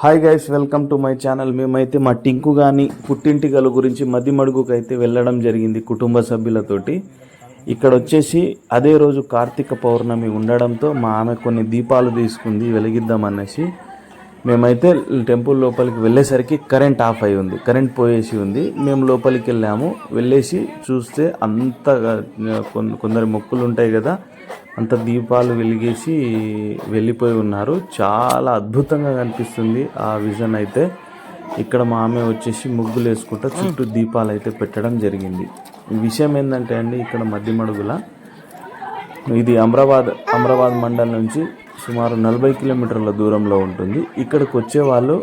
Hi guys welcome to my channel మేమైతే మా టింకు కానీ పుట్టింటికల గురించి మధ్య మడుగుకు అయితే వెళ్ళడం జరిగింది కుటుంబ సభ్యులతోటి. ఇక్కడ వచ్చేసి అదే రోజు కార్తీక పౌర్ణమి ఉండడంతో మా ఆమె కొన్ని దీపాలు తీసుకుంది వెలిగిద్దామనేసి. మేమైతే టెంపుల్ లోపలికి వెళ్ళేసరికి కరెంట్ ఆఫ్ అయి ఉంది. కరెంట్ పోయేసి ఉంది. మేము లోపలికి వెళ్ళాము. వెళ్ళేసి చూస్తే అంత కొందరు మొక్కులు ఉంటాయి కదా అంత దీపాలు వెలిగేసి వెళ్ళిపోయి ఉన్నారు. చాలా అద్భుతంగా కనిపిస్తుంది ఆ విజన్ అయితే. ఇక్కడ మా ఆమె వచ్చేసి ముగ్గులు వేసుకుంటా చుట్టూ దీపాలు అయితే పెట్టడం జరిగింది. విషయం ఏంటంటే అండి ఇక్కడ మధ్య మడుగుల ఇది అమరాబాద్ అమరాబాద్ మండలం నుంచి సుమారు నలభై కిలోమీటర్ల దూరంలో ఉంటుంది. ఇక్కడికి వచ్చే వాళ్ళు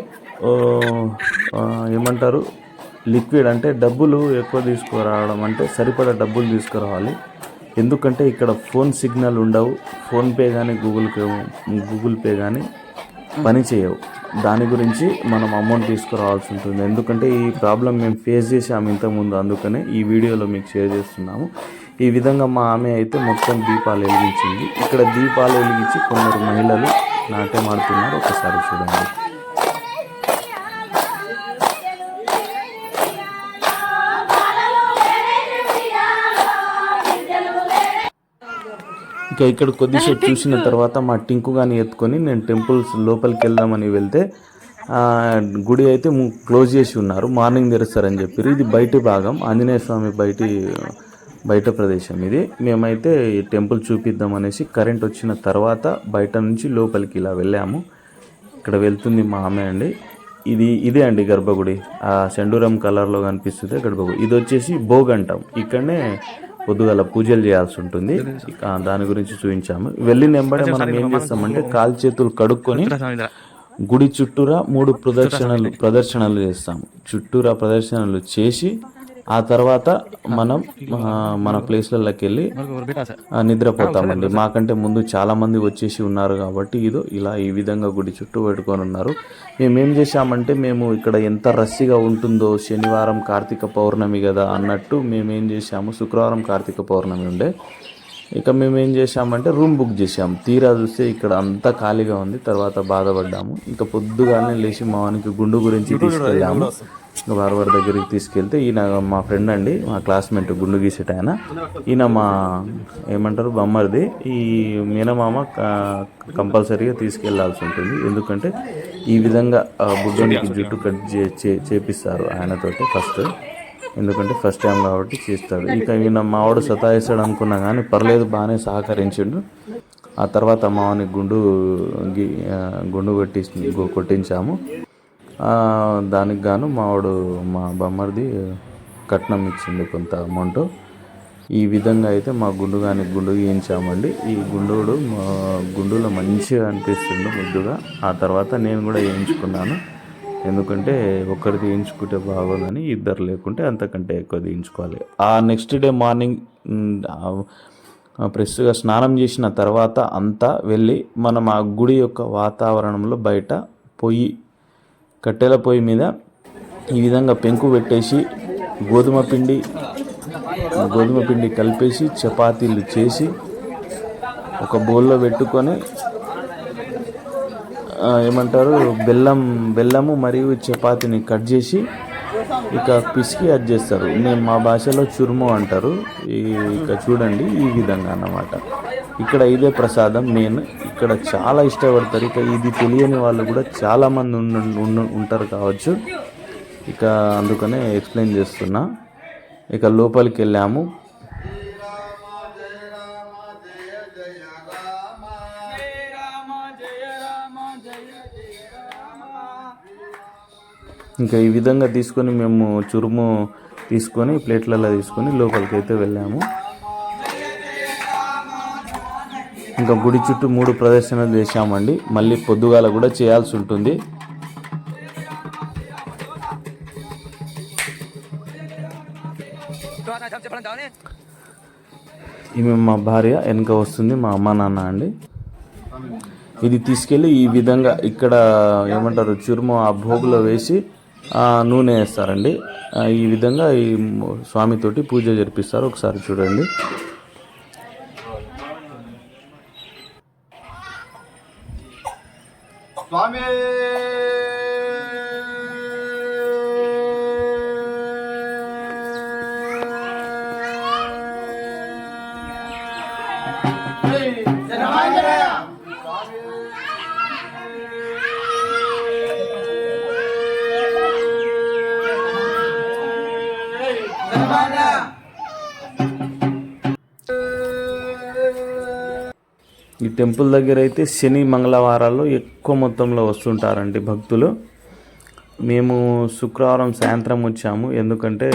ఏమంటారు లిక్విడ్ అంటే డబ్బులు ఎక్కువ తీసుకురావడం అంటే సరిపడా డబ్బులు తీసుకురావాలి. ఎందుకంటే ఇక్కడ ఫోన్ సిగ్నల్ ఉండవు. ఫోన్పే కానీ గూగుల్ పే గూగుల్ పే కానీ పని చేయవు. దాని గురించి మనం అమౌంట్ తీసుకురావాల్సి ఉంటుంది. ఎందుకంటే ఈ ప్రాబ్లం మేము ఫేస్ చేసాము ఇంతకుముందు అందుకనే ఈ వీడియోలో మీకు షేర్ చేస్తున్నాము. ఈ విధంగా మా ఆమె అయితే మొత్తం దీపాలు వెలిగించింది. ఇక్కడ దీపాలు వెలిగించి కొందరు మహిళలు నాట్యం ఆడుతున్నారు ఒకసారి చూడండి. ఇక ఇక్కడ కొద్దిసేపు చూసిన తర్వాత మా టింకు కానీ ఎత్తుకొని నేను టెంపుల్స్ లోపలికి వెళ్దామని వెళ్తే గుడి అయితే క్లోజ్ చేసి ఉన్నారు. మార్నింగ్ తెరుస్తారని చెప్పారు ఇది బయటి భాగం. ఆంజనేయ స్వామి బయటి బయట ప్రదేశం. ఇది మేమైతే ఈ టెంపుల్ చూపిద్దాం అనేసి కరెంట్ వచ్చిన తర్వాత బయట నుంచి లోపలికి ఇలా వెళ్ళాము. ఇక్కడ వెళ్తుంది మా ఆమె అండి. ఇది ఇదే అండి గర్భగుడి. ఆ సెండూరం కలర్లో కనిపిస్తుంది గర్భగుడి. ఇది వచ్చేసి భోగ్ అంటాం ఇక్కడనే పొద్దుగల పూజలు చేయాల్సి ఉంటుంది. దాని గురించి చూపించాము. వెళ్ళిన వెంబడే మనం ఏం చేస్తామంటే కాలు చేతులు కడుక్కొని గుడి చుట్టూరా మూడు ప్రదర్శనలు ప్రదర్శనలు చేస్తాము. చుట్టూరా ప్రదర్శనలు చేసి ఆ తర్వాత మనం మన ప్లేస్లలోకి వెళ్ళి నిద్రపోతామండి. మాకంటే ముందు చాలా మంది వచ్చేసి ఉన్నారు కాబట్టి ఇదో ఇలా ఈ విధంగా గుడి చుట్టూ పెట్టుకొని ఉన్నారు. మేమేం చేశామంటే మేము ఇక్కడ ఎంత రస్సీగా ఉంటుందో శనివారం కార్తీక పౌర్ణమి కదా అన్నట్టు మేమేం చేశాము శుక్రవారం కార్తీక పౌర్ణమి ఉండే ఇక మేము ఏం చేశామంటే రూమ్ బుక్ చేసాము తీరా చూస్తే ఇక్కడ అంతా ఖాళీగా ఉంది. తర్వాత బాధపడ్డాము. ఇంకా పొద్దుగానే లేచి మా వానికి గుండు గురించి తీసుకెళ్ళాము. బార్బర్ దగ్గరికి తీసుకెళ్తే ఈయన మా ఫ్రెండ్ అండి మా క్లాస్మేట్ గుండు గీసేట ఆయన. ఈయన మా ఏమంటారు బొమ్మరిది. ఈ మీనమామ కంపల్సరీగా తీసుకెళ్ళాల్సి ఉంటుంది. ఎందుకంటే ఈ విధంగా బుడ్డోనికి జుట్టు కట్ చే- చే- చేపిస్తారు ఆయనతోటి ఫస్ట్. ఎందుకంటే ఫస్ట్ టైం కాబట్టి చేస్తాడు. ఇక ఈయన మావాడు సతాయిస్తాడు అనుకున్నా కానీ పర్లేదు బాగానే సహకరించిండు. ఆ తర్వాత మావని గుండు గుండు కొట్టి కొట్టించాము. దానికి గాను మావాడు మా బొమ్మడిది కట్నం ఇచ్చిండు కొంత అమౌంట్. ఈ విధంగా అయితే మా గుండు కానీ గుండు గీయించామండి. ఈ గుండుడు మా గుండులో మంచిగా అనిపిస్తుంది ముద్దుగా. ఆ తర్వాత నేను కూడా వేయించుకున్నాను ఎందుకంటే ఒక్కరు తీయించుకుంటే బాగోదని ఇద్దరు లేకుంటే అంతకంటే ఎక్కువ తీయించుకోవాలి. ఆ నెక్స్ట్ డే మార్నింగ్ ఫ్రెష్గా స్నానం చేసిన తర్వాత అంతా వెళ్ళి మనం ఆ గుడి యొక్క వాతావరణంలో బయట పొయ్యి కట్టెల పొయ్యి మీద ఈ విధంగా పెంకు పెట్టేసి గోధుమ పిండి గోధుమ పిండి కలిపేసి చపాతీలు చేసి ఒక బౌల్లో పెట్టుకొని ఏమంటారు బెల్లం బెల్లము మరియు చపాతీని కట్ చేసి ఇక పిసికి అది చేస్తారు. మేము మా భాషలో చురుము అంటారు. ఈ ఇక చూడండి ఈ విధంగా అన్నమాట. ఇక్కడ ఇదే ప్రసాదం మెయిన్. ఇక్కడ చాలా ఇష్టపడతారు. ఇక ఇది తెలియని వాళ్ళు కూడా చాలామంది ఉంటారు కావచ్చు. ఇక అందుకనే ఎక్స్ప్లెయిన్ చేస్తున్నా. ఇక లోపలికి వెళ్ళాము. ఇంకా ఈ విధంగా తీసుకొని మేము చురుము తీసుకొని ప్లేట్లలో తీసుకొని లోపలికి అయితే వెళ్ళాము. ఇంకా గుడి చుట్టూ మూడు ప్రదర్శనలు చేశామండి. మళ్ళీ పొద్దుగాల కూడా చేయాల్సి ఉంటుంది. ఈమె మా భార్య వెనుక వస్తుంది మా అమ్మ నాన్న అండి. ఇది తీసుకెళ్ళి ఈ విధంగా ఇక్కడ ఏమంటారు చురుము ఆ భోగులో వేసి నూనె వేస్తారండి. ఈ విధంగా ఈ స్వామితోటి పూజ జరిపిస్తారు. ఒకసారి చూడండి. స్వామి! టెంపుల్ దగ్గర అయితే శని మంగళవారాల్లో ఎక్కువ మొత్తంలో వస్తుంటారండి భక్తులు. మేము శుక్రవారం సాయంత్రం వచ్చాము. ఎందుకంటే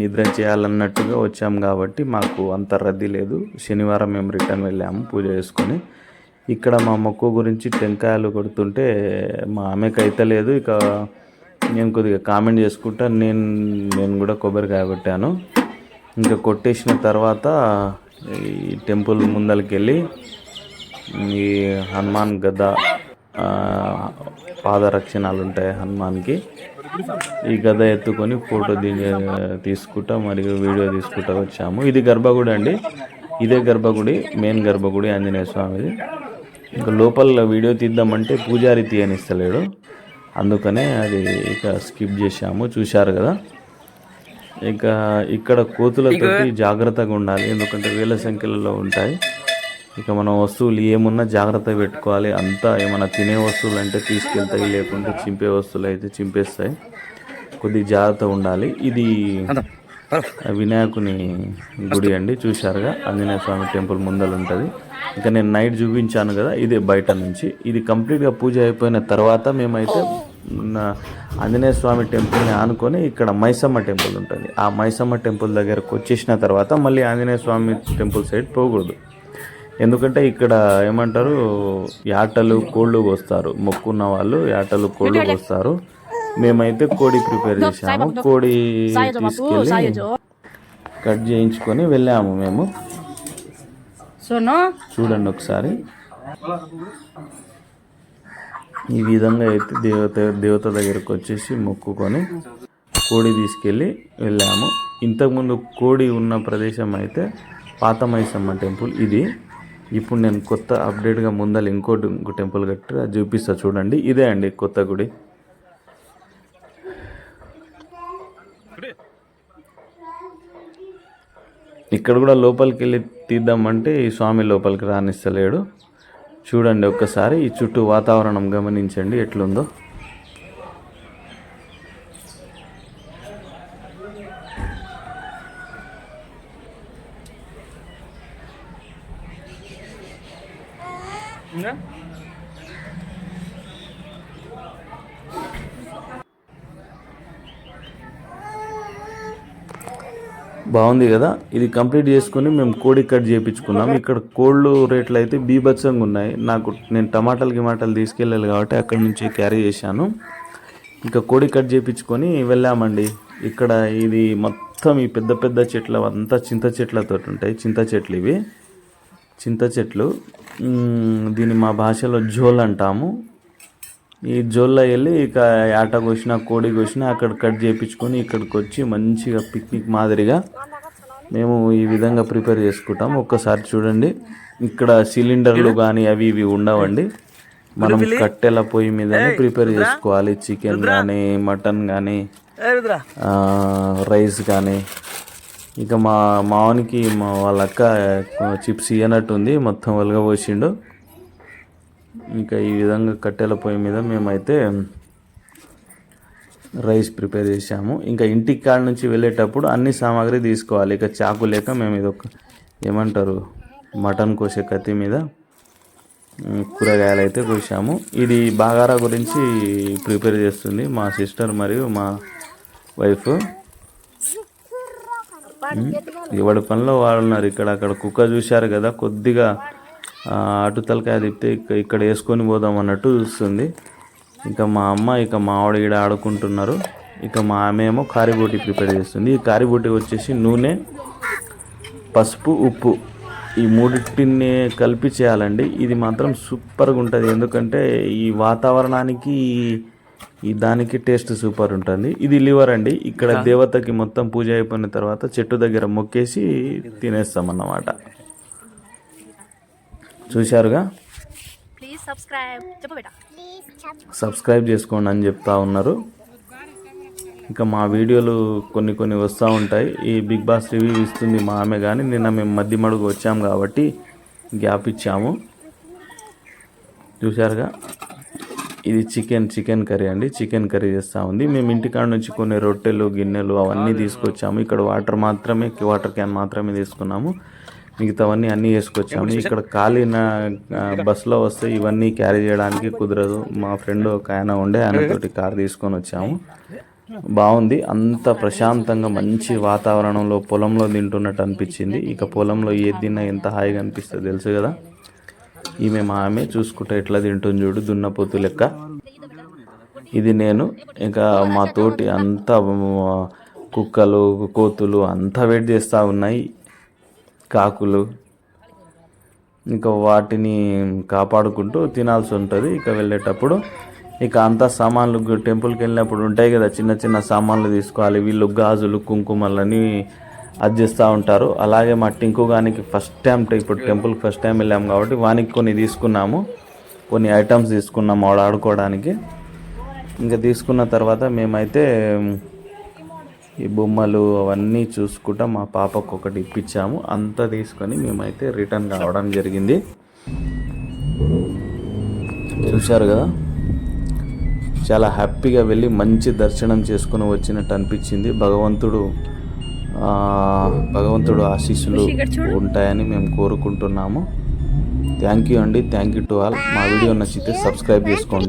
నిద్ర చేయాలన్నట్టుగా వచ్చాము కాబట్టి మాకు అంత రద్దీ లేదు. శనివారం మేము రిటర్న్ వెళ్ళాము పూజ చేసుకొని. ఇక్కడ మా మొక్కు గురించి టెంకాయలు కొడుతుంటే మా ఆమెకు అయితే లేదు. ఇక నేను కొద్దిగా కామెంట్ చేసుకుంటా. నేను నేను కూడా కొబ్బరికాయ కొట్టాను. ఇంకా కొట్టేసిన తర్వాత ఈ టెంపుల్ ముందరికి వెళ్ళి ఈ హనుమాన్ గద పాదరక్షణాలు ఉంటాయి హనుమాన్కి. ఈ గద ఎత్తుకొని ఫోటో దిగి తీసుకుంటా మరియు వీడియో తీసుకుంటా వచ్చాము. ఇది గర్భగుడి అండి. ఇదే గర్భగుడి మెయిన్ గర్భగుడి ఆంజనేయ స్వామిది. ఇంకా లోపల వీడియో తీద్దామంటే పూజారి తీయనిస్తలేడు. అందుకనే అది ఇక స్కిప్ చేశాము. చూశారు కదా? ఇక ఇక్కడ కోతులతోటి జాగ్రత్తగా ఉండాలి. ఎందుకంటే వేల సంఖ్యలలో ఉంటాయి. ఇక మన వస్తువులు ఏమున్నా జాగ్రత్త పెట్టుకోవాలి. అంతా ఏమైనా తినే వస్తువులు అంటే తీసుకెళ్తాయి లేకుంటే చింపే వస్తువులు అయితే చింపేస్తాయి. కొద్ది జాగ్రత్త ఉండాలి. ఇది వినాయకుని గుడి అండి చూశారుగా? ఆంజనేయ స్వామి టెంపుల్ ముందర ఉంటుంది. ఇంకా నేను నైట్ చూపించాను కదా ఇదే బయట నుంచి. ఇది కంప్లీట్గా పూజ అయిపోయిన తర్వాత మేమైతే ఆంజనేయ స్వామి టెంపుల్ని ఆనుకొని ఇక్కడ మైసమ్మ టెంపుల్ ఉంటుంది. ఆ మైసమ్మ టెంపుల్ దగ్గరకు వచ్చేసిన తర్వాత మళ్ళీ ఆంజనేయ స్వామి టెంపుల్ సైడ్ పోకూడదు. ఎందుకంటే ఇక్కడ ఏమంటారు యాటలు కోళ్ళు కోస్తారు. మొక్కున్న వాళ్ళు యాటలు కోళ్ళు కోస్తారు. మేమైతే కోడి ప్రిపేర్ చేసాము కోడి తీసుకెళ్ళి కట్ చేయించుకొని వెళ్ళాము మేము. చూడండి ఒకసారి. ఈ విధంగా అయితే దేవత దేవత దగ్గరకు వచ్చేసి మొక్కుకొని కోడి తీసుకెళ్ళి వెళ్ళాము. ఇంతకుముందు కోడి ఉన్న ప్రదేశం అయితే పాత మైసమ్మ టెంపుల్ ఇది. ఇప్పుడు నేను కొత్త అప్డేట్గా ముందర ఇంకోటి ఇంకో టెంపుల్ కట్టి అది చూపిస్తా చూడండి. ఇదే అండి కొత్త గుడి. ఇక్కడ కూడా లోపలికి వెళ్ళి తీద్దామంటే ఈ స్వామి లోపలికి రానిస్తలేడు. చూడండి ఒక్కసారి ఈ చుట్టూ వాతావరణం గమనించండి ఎట్లుందో. బాగుంది కదా? ఇది కంప్లీట్ చేసుకుని మేము కోడి కట్ చేయించుకున్నాం ఇక్కడ కోళ్ళు రేట్లు అయితే బీభత్సంగా ఉన్నాయి. నాకు నేను టమాటాలు గిమాటాలు తీసుకెళ్ళాలి కాబట్టి అక్కడి నుంచి క్యారీ చేశాను. ఇంకా కోడి కట్ చేయించుకొని వెళ్ళామండి. ఇక్కడ ఇది మొత్తం ఈ పెద్ద పెద్ద చెట్లు అంతా చింత చెట్లతో ఉంటాయి. చింత చెట్లు ఇవి. చింత చెట్లు. దీన్ని మా భాషలో జోల్ అంటాము. ఈ జోల్లో వెళ్ళి ఇక ఆట కోసిన కోడి కోసిన అక్కడ కట్ చేయించుకొని ఇక్కడికి వచ్చి మంచిగా పిక్నిక్ మాదిరిగా మేము ఈ విధంగా ప్రిపేర్ చేసుకుంటాం. ఒక్కసారి చూడండి. ఇక్కడ సిలిండర్లు కానీ అవి ఇవి ఉండవండి. మనం కట్టెల పొయ్యి మీదనే ప్రిపేర్ చేసుకోవాలి. చికెన్ కానీ మటన్ కానీ రైస్ కానీ ఇక మా మావనికి మా వాళ్ళ అక్క చిప్స్ ఇయ్యనట్టుంది. మొత్తం వెలగబోసిండు. ఇంకా ఈ విధంగా కట్టెల పొయ్యి మీద మేమైతే రైస్ ప్రిపేర్ చేసాము ఇంకా ఇంటికి కాడ నుంచి వెళ్ళేటప్పుడు అన్ని సామాగ్రి తీసుకోవాలి. ఇక చాకు లేక మేము ఇది ఒక ఏమంటారు మటన్ కోసే కత్తి మీద కూరగాయలు అయితే కోసాము. ఇది బాగారా గురించి ప్రిపేర్ చేస్తుంది మా సిస్టర్ మరియు మా వైఫ్. ఎవడి పనిలో వాళ్ళు ఉన్నారు. ఇక్కడ అక్కడ కుక్క చూశారు కదా కొద్దిగా అటు తలకాయ తిప్పితే ఇక్క- ఇక్కడ వేసుకొని పోదాం అన్నట్టు చూస్తుంది. ఇంకా మా అమ్మ ఇక మా ఆవిడ ఈడ ఆడుకుంటున్నారు. ఇక మా ఆమె ఏమో కారిబోటి ప్రిపేర్ చేస్తుంది. ఈ కారిబోటి వచ్చేసి నూనె పసుపు ఉప్పు ఈ మూడింటిని కలిపి చేయాలండి. ఇది మాత్రం సూపర్గా ఉంటుంది. ఎందుకంటే ఈ వాతావరణానికి ఈ- ఈ దానికి టేస్ట్ సూపర్ ఉంటుంది. ఇది లివర్ అండి. ఇక్కడ దేవతకి మొత్తం పూజ అయిపోయిన తర్వాత చెట్టు దగ్గర మొక్కేసి తినేస్తాం అన్నమాట చూశారుగా? ప్లీజ్ సబ్స్క్రైబ్ చెప్పు బేటా. సబ్స్క్రైబ్ చేసుకోండి అని చెప్తా ఉన్నారు. ఇంకా మా వీడియోలు కొన్ని కొన్ని వస్తూ ఉంటాయి. ఈ బిగ్ బాస్ రివ్యూ ఇస్తుంది మా ఆమె కానీ నిన్న మేము మధ్య మడుగు వచ్చాము కాబట్టి గ్యాప్ ఇచ్చాము. చూశారుగా? ఇది చికెన్ చికెన్ కర్రీ అండి. చికెన్ కర్రీ చేస్తూ ఉంది. మేము ఇంటికాడ నుంచి కొన్ని రొట్టెలు గిన్నెలు అవన్నీ తీసుకొచ్చాము. ఇక్కడ వాటర్ మాత్రమే వాటర్ క్యాన్ మాత్రమే తీసుకున్నాము. మిగతావన్నీ అన్నీ వేసుకొచ్చాము. ఇక్కడ ఖాళీన ఆ, బస్సులో వస్తే ఇవన్నీ క్యారీ చేయడానికి కుదరదు. మా ఫ్రెండ్ ఒక ఆయన ఉండే ఆయనతోటి కార్ తీసుకొని వచ్చాము. బాగుంది. అంత ప్రశాంతంగా మంచి వాతావరణంలో పొలంలో తింటున్నట్టు అనిపించింది. ఇక పొలంలో ఏది తిన్నా ఎంత హాయిగా అనిపిస్తుంది తెలుసు కదా? ఈమె మా ఆమె చూసుకుంటే ఎట్లా తింటుంది చూడు దున్నపోతు లెక్క. ఇది నేను. ఇంకా మా తోటి అంతా కుక్కలు కోతులు అంతా వెయిట్ చేస్తూ ఉన్నాయి. కాకులు ఇంకా వాటిని కాపాడుకుంటూ తినాల్సి ఉంటుంది. ఇక వెళ్ళేటప్పుడు ఇక అంతా సామాన్లు టెంపుల్కి వెళ్ళినప్పుడు ఉంటాయి కదా చిన్న చిన్న సామాన్లు తీసుకోవాలి. వీళ్ళు గాజులు కుంకుమలని అది చేస్తూ ఉంటారు. అలాగే మా టింకు గానికి ఫస్ట్ టైం ఇప్పుడు టెంపుల్కి ఫస్ట్ టైం వెళ్ళాము కాబట్టి వానికి కొన్ని తీసుకున్నాము. కొన్ని ఐటమ్స్ తీసుకున్నాము వాడు ఆడుకోవడానికి. ఇంకా తీసుకున్న తర్వాత మేమైతే ఈ బొమ్మలు అవన్నీ చూసుకుంటా మా పాపకు ఒకటి ఇప్పించాము. అంతా తీసుకొని మేమైతే రిటర్న్ కావడం జరిగింది. చూశారు కదా? చాలా హ్యాపీగా వెళ్ళి మంచి దర్శనం చేసుకుని వచ్చినట్టు అనిపించింది. భగవంతుడు భగవంతుడు ఆశీస్సులు ఉంటాయని మేము కోరుకుంటున్నాము. థ్యాంక్ యూ అండి. థ్యాంక్ యూ టు ఆల్ మా వీడియో నచ్చితే సబ్స్క్రైబ్ చేసుకోండి.